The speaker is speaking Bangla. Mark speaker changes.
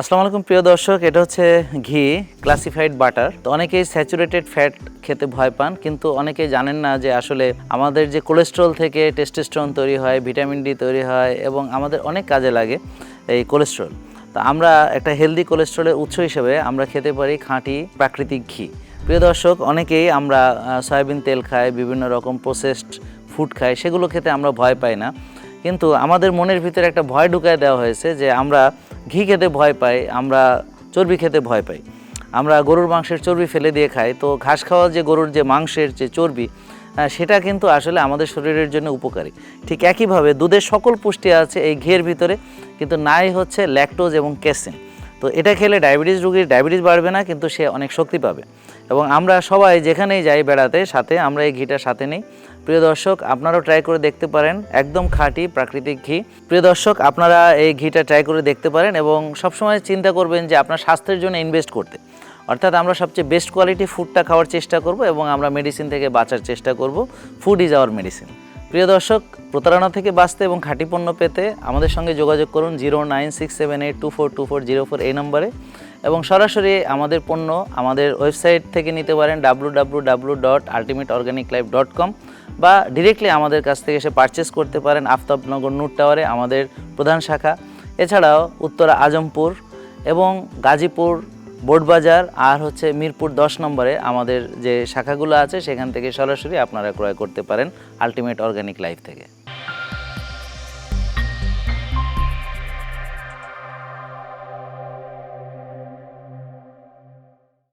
Speaker 1: আসসালামু আলাইকুম, প্রিয় দর্শক। এটা হচ্ছে ঘি ক্লাসিফাইড বাটার তো অনেকেই স্যাচুরেটেড ফ্যাট খেতে ভয় পান, কিন্তু অনেকেই জানেন না যে আসলে আমাদের যে কোলেস্ট্রল থেকে টেস্টোস্টেরন তৈরি হয় ভিটামিন ডি তৈরি হয়, এবং আমাদের অনেক কাজে লাগে এই কোলেস্ট্রল তো আমরা একটা হেলদি কোলেস্ট্রলের উৎস হিসেবে আমরা খেতে পারি খাঁটি প্রাকৃতিক ঘি। প্রিয় দর্শক, অনেকেই আমরা সয়াবিন তেল খাই, বিভিন্ন রকম প্রসেসড ফুড খাই, সেগুলো খেতে আমরা ভয় পাই না। কিন্তু আমাদের মনের ভিতরে একটা ভয় ঢুকায় দেওয়া হয়েছে যে আমরা ঘি খেতে ভয় পাই, আমরা চর্বি খেতে ভয় পাই। আমরা গরুর মাংসের চর্বি ফেলে দিয়ে খাই, তো ঘাস খাওয়া যে গরুর যে মাংসের যে চর্বি সেটা কিন্তু আসলে আমাদের শরীরের জন্য উপকারী। ঠিক একইভাবে দুধের সকল পুষ্টি আছে এই ঘিয়ের ভিতরে, কিন্তু নাই হচ্ছে ল্যাকটোজ এবং ক্যাসিন। তো এটা খেলে ডায়াবেটিস রোগীর ডায়াবেটিস বাড়বে না, কিন্তু সে অনেক শক্তি পাবে। এবং আমরা সবাই যেখানেই যাই বেড়াতে, সাথে আমরা এই ঘিটা সাথে নিই। প্রিয় দর্শক, আপনারাও ট্রাই করে দেখতে পারেন, একদম খাঁটি প্রাকৃতিক ঘি। প্রিয় দর্শক, আপনারা এই ঘিটা ট্রাই করে দেখতে পারেন এবং সবসময় চিন্তা করবেন যে আপনার স্বাস্থ্যের জন্য ইনভেস্ট করতে। অর্থাৎ আমরা সবচেয়ে বেস্ট কোয়ালিটি ফুডটা খাওয়ার চেষ্টা করব এবং আমরা মেডিসিন থেকে বাঁচার চেষ্টা করব। ফুড ইজ আওয়ার মেডিসিন প্রিয় দর্শক, প্রতারণা থেকে বাঁচতে এবং খাঁটি পণ্য পেতে আমাদের সঙ্গে যোগাযোগ করুন zero nine six seven eight two four two four zero four এই নম্বরে এবং সরাসরি আমাদের পণ্য আমাদের ওয়েবসাইট থেকে নিতে পারেন W W W dot ultimate organic life dot com বা ডিরেক্টলি আমাদের কাছ থেকে এসে পারচেস করতে পারেন আফতাবনগর নূর টাওয়ারে আমাদের প্রধান শাখা। এছাড়াও উত্তরা আজমপুর এবং গাজীপুর বোর্ডবাজার আর হচ্ছে মিরপুর দশ নম্বরে আমাদের যে শাখাগুলো আছে, সেখান থেকে সরাসরি আপনারা ক্রয় করতে পারেন আলটিমেট অর্গানিক লাইফ থেকে।